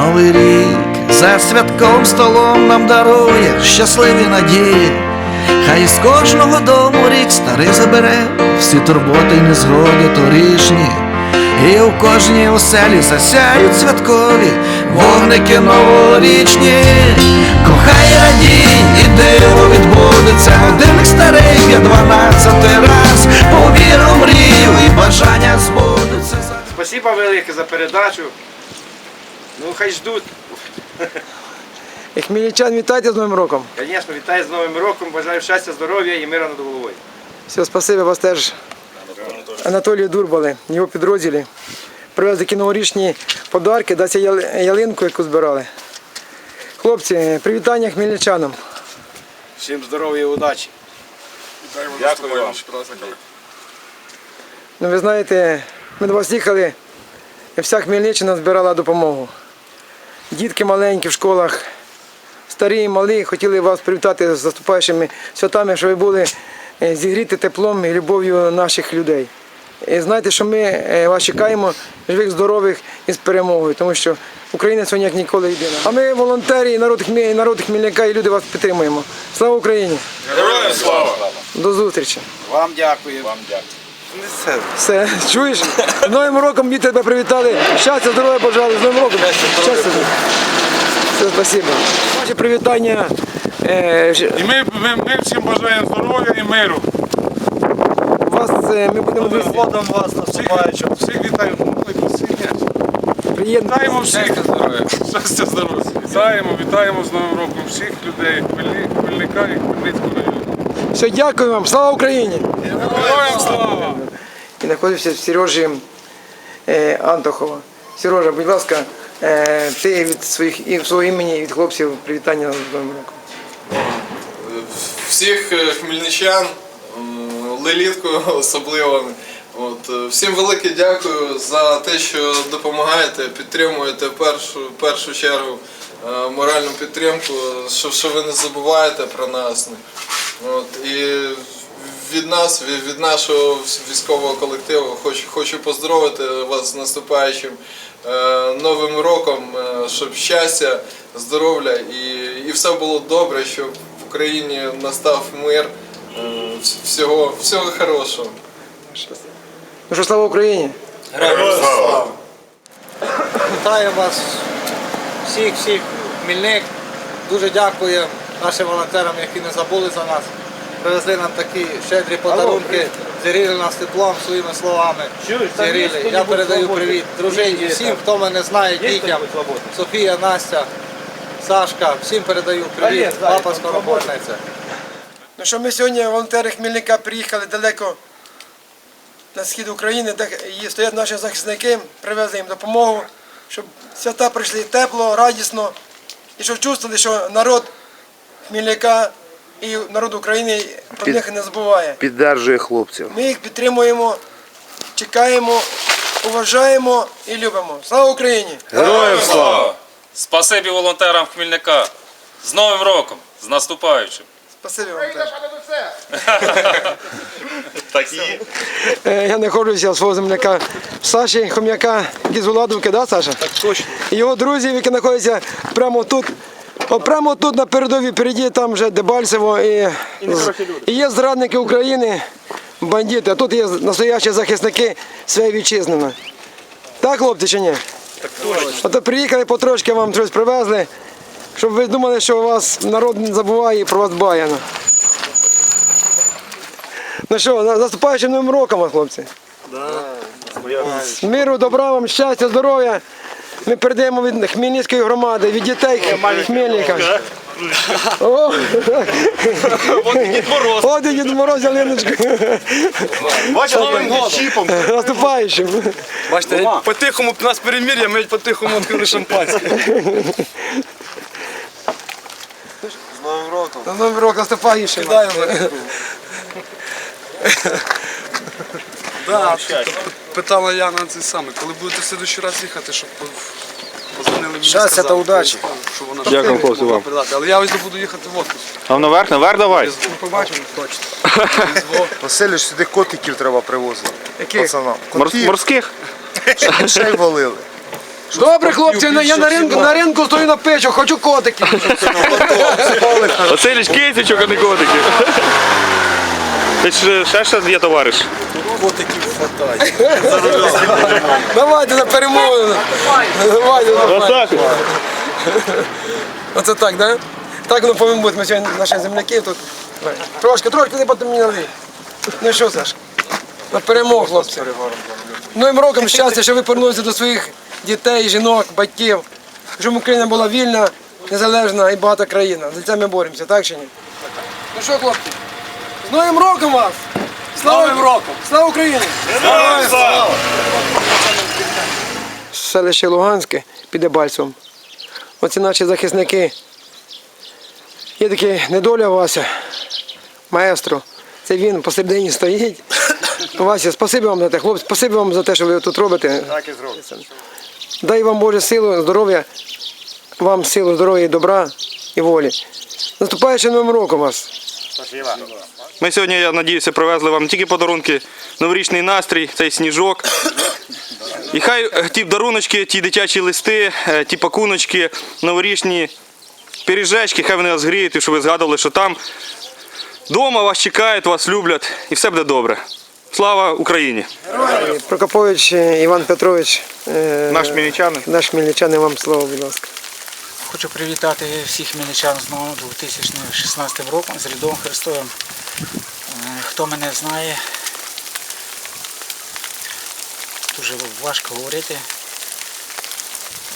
Новий рік за святком столом нам дарує щасливі надії. Хай з кожного дому рік старий забере всі турботи й незгоди торішні. І у кожній оселі засяють святкові вогники новорічні. Кохай радій, і диво відбудеться. Годинник старий б'є дванадцятий раз. Повір у мрію і бажання збудуться. Спасибо велике за передачу. Ну, хай ждуть. Хмельничан, вітайте з Новим роком. Звісно, вітаю з Новим роком, бажаю щастя, здоров'я і мира над головою. Все, спасибі вас теж. Анатолію Дурбали, його підрозділі. Привезли такі новорічні подарки, яли- ялинку, яку збирали. Хлопці, привітання хмельничанам. Всім здоров'я і удачі. Дякую вам. Ну, ви знаєте, ми до вас їхали, і вся Хмельниччина збирала допомогу. Дітки маленькі в школах, старі і малі, хотіли вас привітати з наступаючими святами, щоб ви були е, зігріти теплом і любов'ю наших людей. І знаєте, що ми е, вас чекаємо живих, здорових і з перемогою, тому що Україна сьогодні як ніколи єдина. А ми волонтери і народ, Хмі- і народ Хмельника, і люди вас підтримуємо. Слава Україні! Героям слава! До зустрічі! Вам дякую. Вам дякую. Все, чуєш? З Новим роком діти тебе привітали. Щастя, здоров'я бажали. З Новим роком. Щастя. Все, спасибо. Ваші привітання. Е, ж- І ми, ми, ми всім бажаємо здоров'я і миру. вас е, ми будемо дивитися. Годом вас наступаючим. Всіх вітаємо. І посильніше. Приєднати. Вітаємо всіх. Щастя, здоров'я. Вітаємо, вітаємо з Новим роком всіх людей, Хмельни- Хмельника і Хмельницького району. Все, дякую вам. Слава Україні! Героям слава! І знаходився в Сережі е, Антохова. Сережа, будь ласка, е, ти від своїх і свого імені і від хлопців привітання з Новим роком. всіх е, хмельничан, Лелітку особливо. От, всім велике дякую за те, що допомагаєте, підтримуєте в першу, в першу чергу моральну підтримку, що, що ви не забуваєте про нас. От, і від нас, від, нашого військового колективу, хочу, хочу поздоровити вас з наступаючим е, Новим роком, е, щоб щастя, здоров'я і, і все було добре, щоб в Україні настав мир. Е, всього, всього хорошого. Ну що, слава Україні! Вітаю вас всіх, всіх Хмільник. Дуже дякую нашим волонтерам, які не забули за нас. Привезли нам такі щедрі подарунки, зігріли нас теплом своїми словами. Зігріли. Я передаю привіт дружині, всім, хто мене знає, дітям, Софія, Настя, Сашка, всім передаю привіт. Папа скоропольниця. Ну що ми сьогодні, волонтери Хмельника, приїхали далеко на схід України, де стоять наші захисники, привезли їм допомогу, щоб свята прийшли тепло, радісно, і щоб чувствували, що народ Хмельника і народ України про них не забуває. піддержує хлопців. Ми їх підтримуємо, чекаємо, уважаємо і любимо. Слава Україні! Героям слава! Спасибі волонтерам Хмільника. З Новим роком, з наступаючим. Спасибі вам теж. Е, Я знаходжуся у свого земляка Саші Хом'яка Гізуладовки, да, Саша? Так точно. Його друзів, які знаходяться прямо тут. О, прямо тут на передовій, переді там вже Дебальцево і, і є зрадники України, бандити, а тут є настоящі захисники своєї вітчизни. Так, хлопці, чи ні? Так. Ото приїхали потрошки вам щось привезли, щоб ви думали, що у вас народ не забуває і про вас дбає. ну. Що, на- наступаючим новим роком, хлопці. Миру, добра вам, щастя, здоров'я. Ми передаємо від Хмельницької громади, від дітей Хмельника. О, От і Дід Мороз, ялиночку. Наступаючим. Бачите, по-тихому у нас перемір'я, ми по-тихому відкрили шампанське. На Новий рок наступаючим. Да, питала Яна це саме, коли будете в следующий раз їхати, щоб позвонили мені. Щастя сказали, та удачі. Що вона Дякую, хлопці, вам. передати. Але я ось буду їхати в отпуск. А наверх, наверх давай. Побачимо точно. Василю, сюди котиків треба привозити. Яких? Пацанам. Мор- Котів, морських. щоб мишей валили. Добре, хлопці, я на ринку, на ринку стою на печу, хочу котиків. Василіч Кисичок, а не котики. Ти ж ще щось є товариш? Давайте за перемогу. Давайте Отак. Оце так, да? Так воно повинно бути. Ми сьогодні наші земляки тут. Трошки, трошки не потім мені налий. Ну що, Саш? На перемогу, хлопці. Новим роком щастя, що ви повернулися до своїх дітей, жінок, батьків. Щоб Україна була вільна, незалежна і багата країна. За це ми боремося, так чи ні? Ну що, хлопці? З Новим роком вас! Слава Новим роком! Слава Україні! Селище Луганське під Дебальцевом. Оці наші захисники. Є такий недоля Вася, маестро. Це він посередині стоїть. Вася, спасибі вам за те, хлопці, спасибі вам за те, що ви тут робите. Так і зробите. Дай вам Боже силу, здоров'я, вам силу, здоров'я і добра і волі. З Наступаючим новим роком вас. Ми сьогодні, я надіюся, привезли вам не тільки подарунки, новорічний настрій, цей сніжок. І хай е, ті даруночки, ті дитячі листи, е, ті пакуночки, новорічні пиріжечки, хай вони вас гріють, і щоб ви згадували, що там вдома вас чекають, вас люблять і все буде добре. Слава Україні! Прокопович е, Іван Петрович, Наш мілічанин. наш хмельничанин, вам слово, будь ласка. Хочу привітати всіх хмельничан з новим 2016 роком, з Різдвом Христовим. Е, Хто мене знає, дуже важко говорити.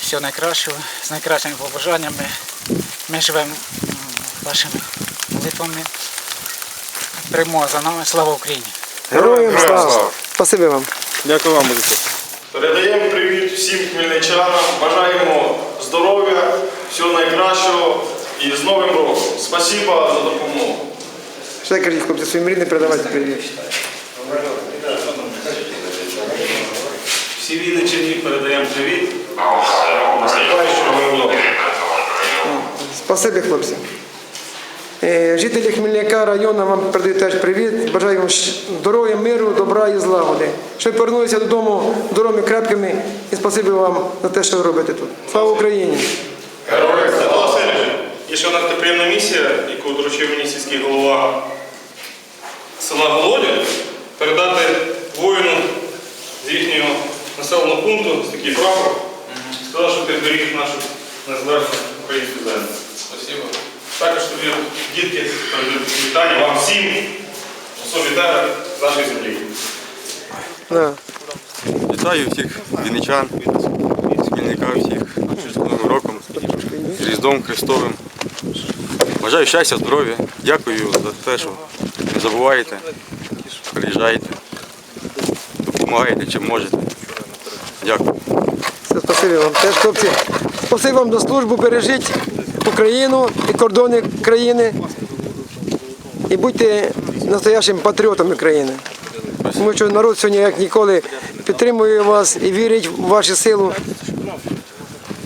Всього найкращого, з найкращими побажаннями. Ми живемо вашими молитвами. Перемога за нами. Слава Україні! Героям слава! Спасибі вам. Дякую вам, музику. Передаємо привіт всім хмельничанам, бажаємо здоров'я, всього найкращого і з Новим роком. Спасибо за допомогу. Ще кажіть, хлопці, своїм рідним передавайте привіт. Всі Вінничині передаємо привіт. Наступаючого. Спасибі, хлопці. Жителі Хмельника району вам передають теж привіт. Бажаю вам здоров'я, миру, добра і злагоди. Щоб повернулися додому здоровими, крепкими. І спасибі вам за те, що ви робите тут. Слава Україні! Героям Микола Васильович, є ще одна така приємна місія, яку доручив мені сільський голова села Володя, передати воїну з їхнього населеного пункту з такий прапор. Сказав, що ти беріг нашу незалежну українську землю. Спасибо. Також тобі дітки передають вітання вам всім, особі тебе, з нашої землі. Да. Вітаю всіх вінничан, Хмельника всіх з Новим роком, з Різдвом Христовим. Бажаю щастя, здоров'я. Дякую за те, що не забуваєте, приїжджаєте, допомагаєте чим можете. Дякую. Все, спасибі вам. Теж, хлопці, спасибі вам за службу, бережіть Україну і кордони країни. І будьте настоящими патріотами країни. Тому що народ сьогодні, як ніколи, підтримує вас і вірить в вашу силу.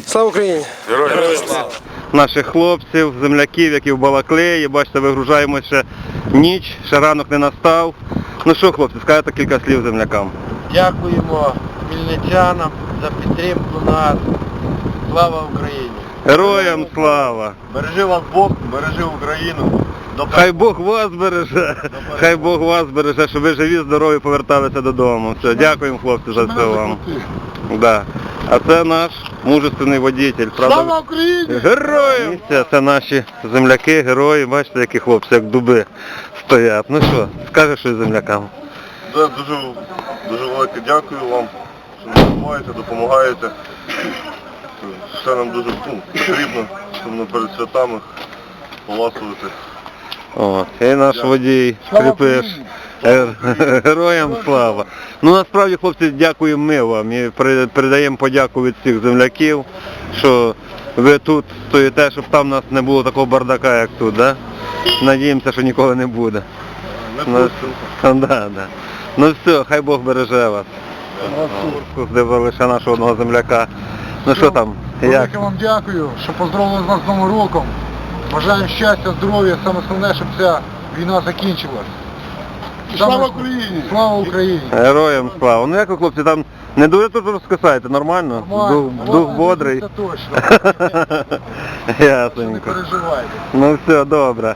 Слава Україні! Героям слава! Наших хлопців, земляків, які в Балаклеї. Бачите, вигружаємося ще ніч, ще ранок не настав. Ну що, хлопці, скажете кілька слів землякам. Дякуємо хмельничанам за підтримку нас. Слава Україні! Героям слава! Бережи вас Бог, бережи Україну. Хай Бог вас береже, хай Бог вас береже, щоб ви живі, здорові поверталися додому. Все, дякуємо хлопці за це вам. Да. А це наш мужественний водитель. Правда? Слава Україні! Героям! Це, це наші земляки, герої, бачите, які хлопці, як дуби стоять. Ну що, скажеш щось землякам? Да, дуже, дуже велике дякую вам, що допомагаєте, допомагаєте. Все нам дуже ну, потрібно, щоб ми перед святами поласувати. От, і наш водій кріпиш. Гер- Героям слава. Ну насправді, хлопці, дякуємо ми вам і передаємо подяку від всіх земляків, що ви тут стоїте, щоб там у нас не було такого бардака, як тут, да? Надіємося, що ніколи не буде. Ну, да, да. ну все, хай Бог береже вас. Здивили лише нашого одного земляка. Ну що там, як? Велике вам дякую, що поздоровили нас з Новим роком. Бажаємо щастя, здоров'я, саме основне, щоб ця війна закінчилась. Слава Україні! Слава Україні! Героям слава. Ну як ви, хлопці, там не дуже тут розкисаєте, нормально? Дух, дух бодрий. Це точно. Не Ясненько. переживайте. Ну все, добре.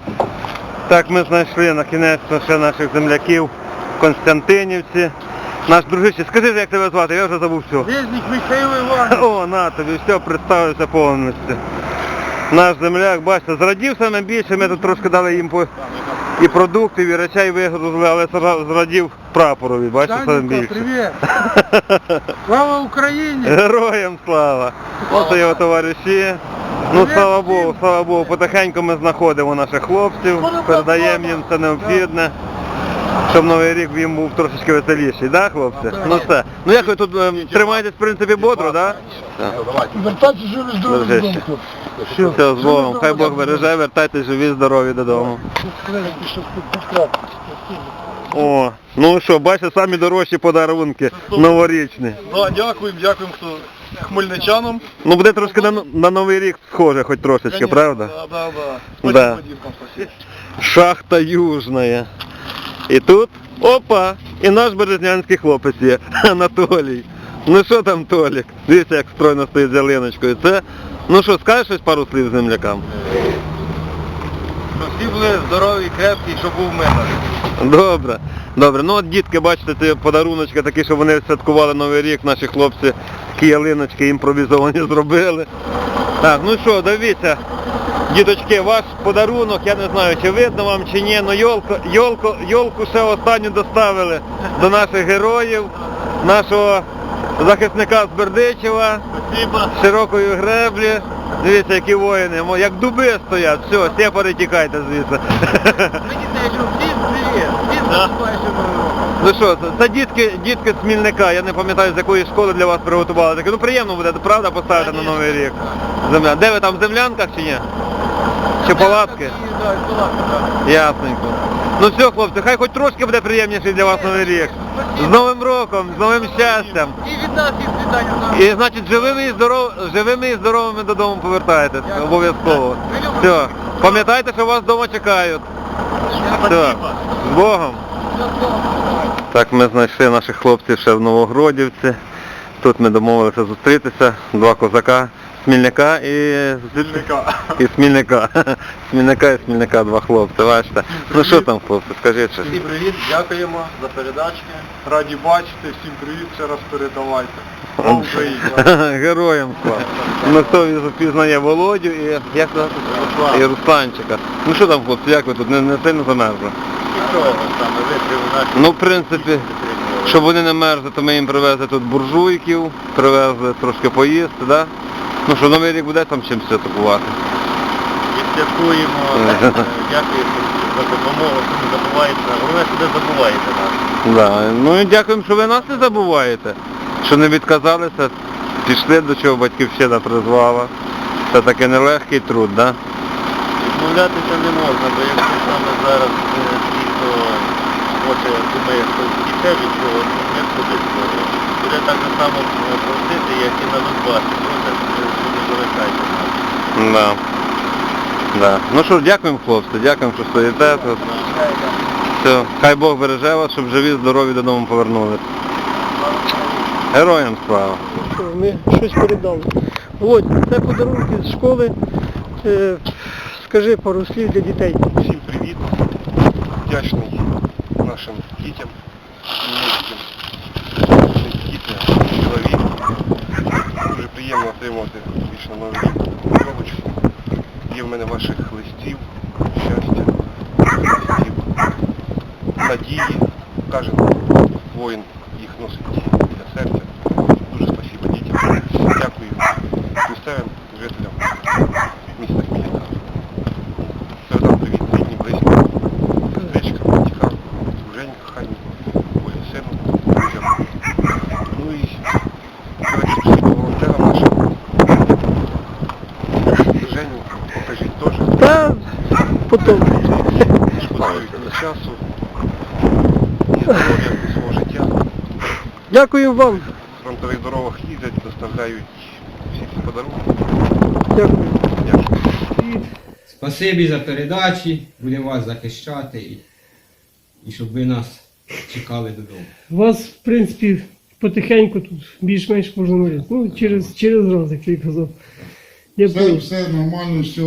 Так ми знайшли на кінець ще наших земляків в Константинівці. Наш дружище, скажи, як тебе звати, я вже забув все. Візник Михайло Іванович. О, на тобі, все, представився повністю. Наш земляк, бачите, зрадів саме більше, ми тут трошки дали їм по і продуктів, і речей вигрузили, але зрадів прапорові, бачите, Санько, більше. привіт! Слава Україні! Героям слава! Ось його товариші. Ну слава Богу, слава Богу, потихеньку ми знаходимо наших хлопців, передаємо їм це необхідне, щоб новий рік їм був трошечки веселіший, да, хлопці? Ну все. Ну як ви тут ем, тримаєтесь, в принципі, бодро, да? Вертайтеся живі здорові Дружище. Все, з Богом, хай Бог береже, вертайтесь живі, здорові додому. О, ну що, бачите, самі дорожчі подарунки новорічні. Да, дякуємо, дякуємо хто хмельничанам. Ну буде трошки на, на Новий рік схоже, хоч трошечки, правда? Да, да, да. Спасибо, Димка, спасибо. Шахта Южная. І тут, опа, і наш березнянський хлопець є, Анатолій. Ну що там, Толік? Дивіться, як стройно стоїть з ялиночкою. Це, ну що, скажеш щось пару слів землякам? Щоб всі були здорові, крепкі, щоб був мир. Добре, добре. Ну от дітки, бачите, це подаруночки такі, що вони святкували Новий рік, наші хлопці такі ялиночки імпровізовані зробили. Так, ну що, дивіться, діточки, ваш подарунок, я не знаю, чи видно вам, чи ні, але йолку, йолку, йолку ще останню доставили до наших героїв, нашого захисника з Бердичева, широкої греблі. Дивіться, які воїни, як дуби стоять, все, всі перетікайте звідси. Ну що, це, дітки, дітки з я не пам'ятаю з якої школи для вас приготували. Таке, ну приємно буде, правда, поставити на Новий рік. Земля. Де ви там в землянках чи ні? Чи палатки? Ясненько. Ну все, хлопці, хай хоч трошки буде приємніший для вас Новий рік. З Новим роком, з новим щастям. І від нас, і від вітання. І значить живими і здоров... живими і здоровими додому повертаєтесь. Обов'язково. Все. Пам'ятайте, що вас вдома чекають. Все. З Богом. Так, ми знайшли наших хлопців ще в Новогродівці. Тут ми домовилися зустрітися. Два козака. Смільника і Смільника. і Смільника. Смільника і Смільника два хлопці, бачите. Ну що там, хлопці, скажіть щось. Всім привіт, дякуємо за передачки. Раді бачити, всім привіт, ще раз передавайте. Героям слава. Ну хто впізнає Володю і як? І Русланчика. Ну що там, хлопці, як ви тут не, не сильно замерзли? Ну, в принципі, щоб вони не мерзли, то ми їм привезли тут буржуйків, привезли трошки поїсти, да? Ну що, новий рік буде там чим святкувати? Відсвяткуємо, дякуємо за допомогу, що не забуваєте. Головне, що не забуваєте нас. Да. Ну і дякуємо, що ви нас не забуваєте, що не відказалися, пішли до чого батьківщина призвала. Це таки нелегкий труд, да? Відмовлятися не можна, бо якщо саме зараз е, ті, хто хоче, думає, що тіче від цього, не сходить цього. Буде так же само е, просити, як і на Донбасі. Нас. Да. Да. Ну що, ж, дякуємо хлопці, дякуємо, що стоїте тут. Все, хай Бог береже вас, щоб живі, здорові додому повернулися. Героям слава. Ми щось передали. Володь, це подарунки з школи. Е, Скажи пару слів для дітей. Всім привіт. Вдячний нашим дітям, німецьким. Діти, чоловік. Дуже приємно отримувати вічно нові коробочки. Є в мене ваших листів, щастя, листів, надії. Кожен воїн їх носить для серця. Дуже спасибо дітям. Дякую місцевим жителям міста Хмельника. Передам привіт ріднім, близьким, сестричкам, батькам, дружині коханій, Олі сину, друзям. Ну і давайте спасибо волонтерам нашим. Женю, покажіть теж. Та потім. Шкодають на часу. І здоров'я свого життя. Дякую вам. В фронтових дорогах їздять, доставляють всі ці подарунки. Дякую. Дякую. Спасибі за передачі, будемо вас захищати і і щоб ви нас чекали додому. Вас, в принципі, потихеньку тут більш-менш можна говорити. Ну, через, через раз, як ти казав. Я Все, понял. все нормально, все.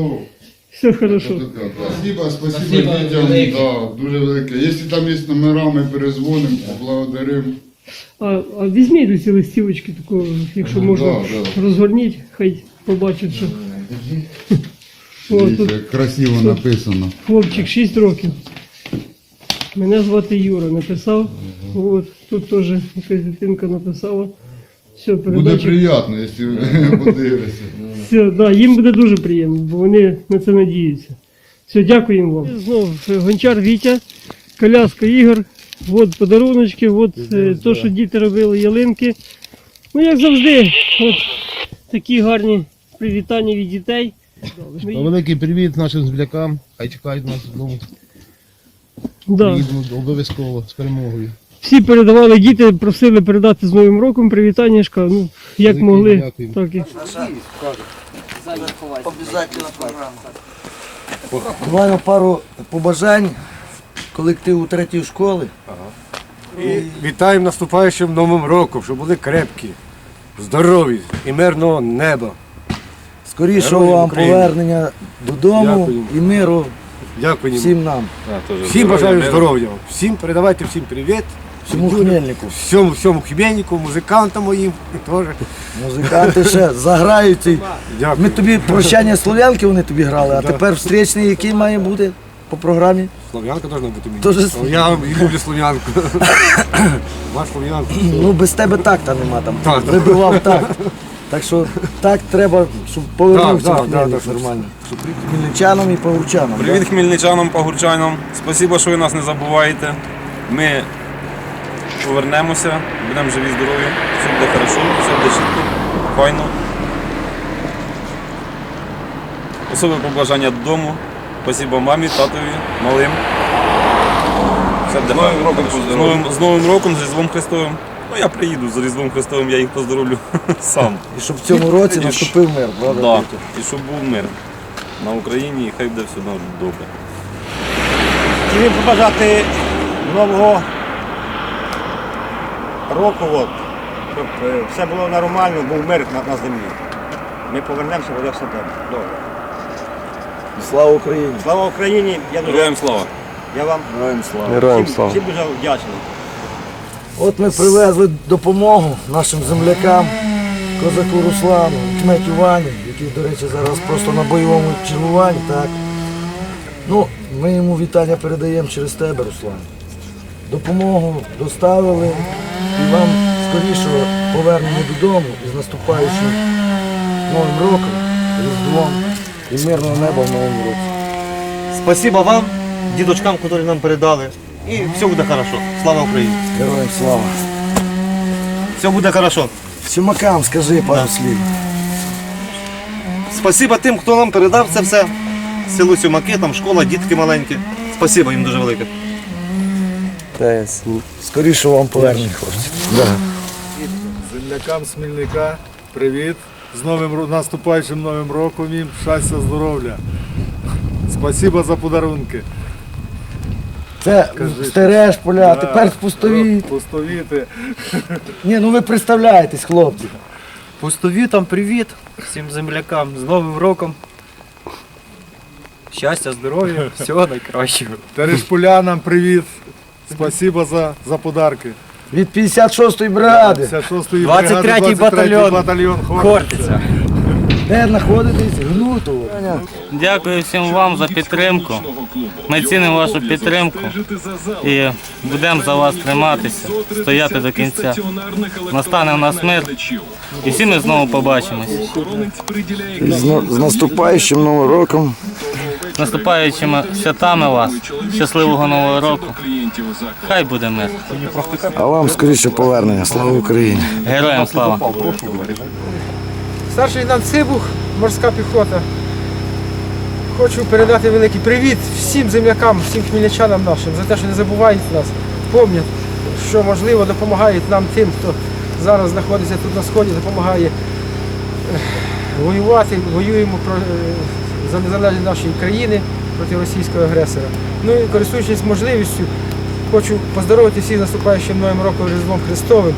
Все хорошо. Спасибо, спасибо Спасибо дітям, велике. да, дуже велике. Якщо там є номера, ми перезвонимо, поблагодаримо. А, а візьміть ці листівочки такого, якщо Ну, можна, да, да. розгорніть, хай побачать, що. О, Дивіться, тут як красиво тут написано. хлопчик 6 років. Мене звати Юра, написав. От, тут теж якась дитинка написала. Все, Буде передача. приємно, якщо ви подивитеся. Все, да, їм буде дуже приємно, бо вони на це надіються. Все, дякуємо вам. Знову е, гончар Вітя, коляска Ігор, от подаруночки, от е, то, що діти робили, ялинки. Ну, як завжди, от такі гарні привітання від дітей. Ми- Великий привіт нашим землякам. Хай чекають нас знову. Да. Приїдемо обов'язково з перемогою. Всі передавали, діти просили передати з Новим роком привітаннячка. Ну, як могли, так і. Програма. Буквально пару побажань колективу третьої школи. І вітаємо наступаючим новим роком, щоб були крепкі, здорові і мирного неба. Скорішого вам України. повернення додому Дякуємо. і миру Дякую. всім нам. Всім бажаю здоров'я. Всім передавайте всім привіт. Всьому Хмельнику. Всьому, всьому хмельнику, музикантам моїм теж. Музиканти ще заграють. і Дякую. Ми тобі прощання слов'янки вони тобі грали, а Да. тепер встречний, який має бути по програмі. Слов'янка должна бути мені. Тоже- Я люблю слов'янку. Ваш слов'янку. Ну без тебе такта нема там. Так, так. Вибивав так. Так що так треба, щоб повернувся Так, так, Хмельник так, так. нормально. Хмельничанам і павучанам. Привіт хмельничанам, погурчанам. Спасибо, що ви нас не забуваєте. Ми повернемося, будемо живі, здорові, все буде хорошо, все буде чітко, файно. Особливе побажання додому. Спасибо мамі, татові, малим. Все буде Новим роком З новим, з Новим роком, з Різдвом Христовим. Ну я приїду з Різдвом Христовим, я їх поздоровлю сам. І щоб в цьому році І наступив мир, правда? Да. І щоб був мир на Україні, і хай буде все добре. Хотів побажати нового року, от, щоб е, все було нормально, був мир на, на землі. Ми повернемося, буде все добре. добре. Слава Україні! Слава Україні! Я дуже, Героям слава! я вам Героям слава! Героям всім, слава. всім дуже вдячний. От ми привезли допомогу нашим землякам, козаку Руслану, кметю Вані, який, до речі, зараз просто на бойовому чергуванні, так. Ну, ми йому вітання передаємо через тебе, Руслан. Допомогу доставили і вам скорішого повернення додому і з наступаючим Новим роком, Різдвом і мирного неба в новому році. Спасибо вам, дідочкам, які нам передали. І все буде хорошо. Слава Україні! Героям слава! Все буде хорошо. Сімакам скажи пару слів. Спасибо тим, хто нам передав це все. Село Сюмаки, там школа, дітки маленькі. Спасибо їм дуже велике. Скорішого вам повернення, хлопці. Да. Землякам Смільника, привіт. З новим наступаючим новим роком їм щастя, здоров'я. Спасибо за подарунки. Це Кажи, стереж поля, Да, тепер пустові. Пустовіти. Ні, ну ви представляєтесь, хлопці. Пустовітам привіт всім землякам з Новим роком. Щастя, здоров'я, всього найкращого. Терешполянам привіт. Спасибо за, за подарки. Від 56-ї бригади. 56-ї 23-й батальйон. батальйон Хортиця. Де знаходитесь? Гнутово. Дякую всім вам за підтримку. Ми цінимо вашу підтримку і будемо за вас триматися, стояти до кінця. Настане в нас мир, і всі ми знову побачимось. З, на- з наступаючим новим роком. Наступаючими святами вас, щасливого нового року. Хай буде мир. А вам скоріше повернення. Слава Україні! Героям слава! Старший лейтенант Цибух, морська піхота. Хочу передати великий привіт всім землякам, всім хмельничанам нашим за те, що не забувають нас, пам'ятають, що можливо допомагають нам тим, хто зараз знаходиться тут на сході, допомагає воювати, воюємо про, е, за незалежність нашої країни проти російського агресора. Ну і користуючись можливістю, Хочу поздоровити всіх наступаючим Новим роком Різдвом Христовим,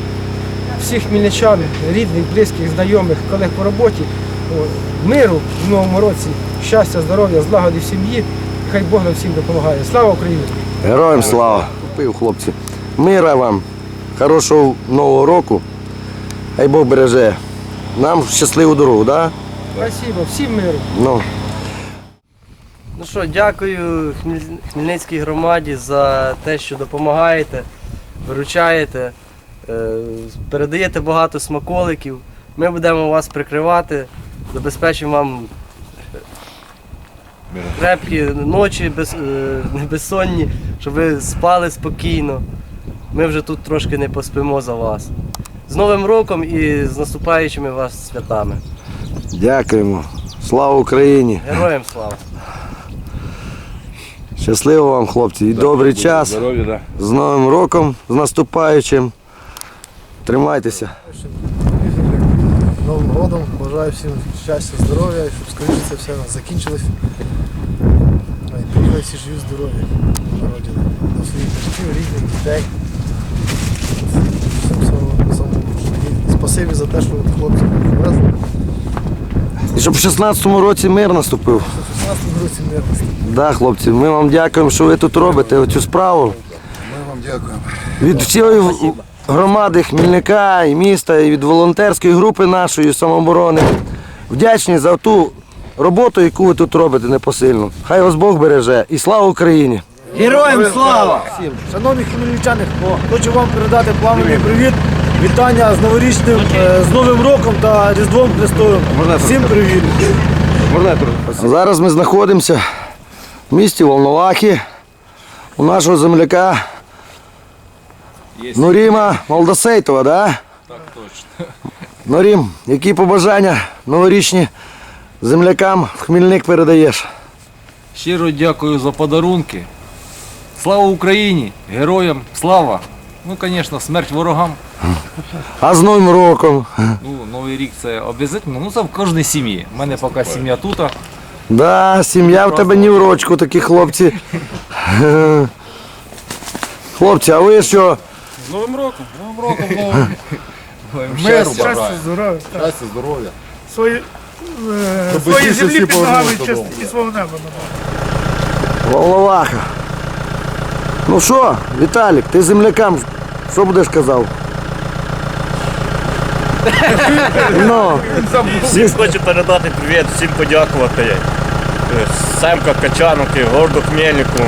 всіх хмельничан, рідних, близьких, знайомих, колег по роботі. Миру в новому році, щастя, здоров'я, злагоди в сім'ї. Хай Бог нам всім допомагає. Слава Україні! Героям слава! Купив, хлопці. Мира вам, хорошого нового року. Хай Бог береже. Нам щасливу дорогу, да? Спасибо, всім миру! Ну. Ну що, дякую Хмельницькій громаді за те, що допомагаєте, виручаєте, е, передаєте багато смаколиків. Ми будемо вас прикривати, забезпечимо вам крепкі ночі без, е, безсонні, щоб ви спали спокійно. Ми вже тут трошки не поспимо за вас. З Новим роком і з наступаючими вас святами. Дякуємо. Слава Україні! Героям слава! Щасливо вам, хлопці, і добрий час. З Новим роком, з наступаючим. Тримайтеся. Новим годом бажаю всім щастя, здоров'я, і щоб скоріше це все закінчилось. А І приїхали всі живі, здорові на родину. До своїх батьків, рідних, дітей. Всім самого самого. Спасибі за те, що хлопці привезли. І щоб в 16-му році мир наступив. В 16 році мирності. Да, хлопці, ми вам дякуємо, що ви тут робите цю справу. Ми вам дякуємо. Від всієї громади Хмільника і міста, і від волонтерської групи нашої самооборони. Вдячні за ту роботу, яку ви тут робите непосильно. Хай вас Бог береже і слава Україні! Героям слава! Всім! Шановні хмельничани, хочу вам передати пламенний привіт. Вітання з новорічним, е, з Новим роком та Різдвом Христовим. Всім привіт! Зараз ми знаходимося в місті Волновахи у нашого земляка Нуріма Молдосейтова, да? Так точно. Нурім, які побажання новорічні землякам в Хмільник передаєш? Щиро дякую за подарунки. Слава Україні! Героям слава! Ну, звісно, смерть ворогам. А з Новим роком. Ну, Новий рік це обов'язково. Ну, це в кожній сім'ї. У мене поки сім'я тут. Да, сім'я в тебе ні в рочку, такі хлопці. Хлопці, а ви що? З Новим роком! Новим роком, новим. Миру Щастя, здоров'я. Щастя, здоров'я. Свої, е, свої землі під ногами і свого неба. Волноваха. Ну що, Віталік, ти землякам що будеш казав? ну, Всім хочу передати привіт, всім подякувати. Е, Семка Качановки, Горду Хмельнику.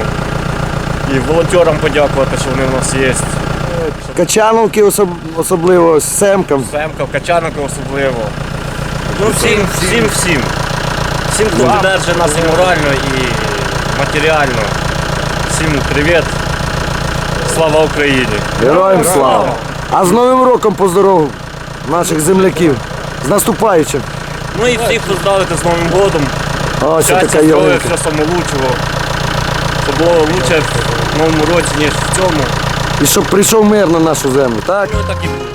І волонтерам подякувати, що вони в нас є. Качановки особ- особливо з Семком. Семка, Качановки особливо. Ну всім, всім, всім. Всім, хто підтримує нас і морально, і матеріально. Всім привіт. Слава Україні! Героям слава! А з Новим роком поздоров наших земляків. З наступаючим. Ну і всіх поздравити з Новим годом. О, що така здоров'я, все самолучшого. Щоб було лучше в новому році, ніж в цьому. І щоб прийшов мир на нашу землю, так? Ну так і буде.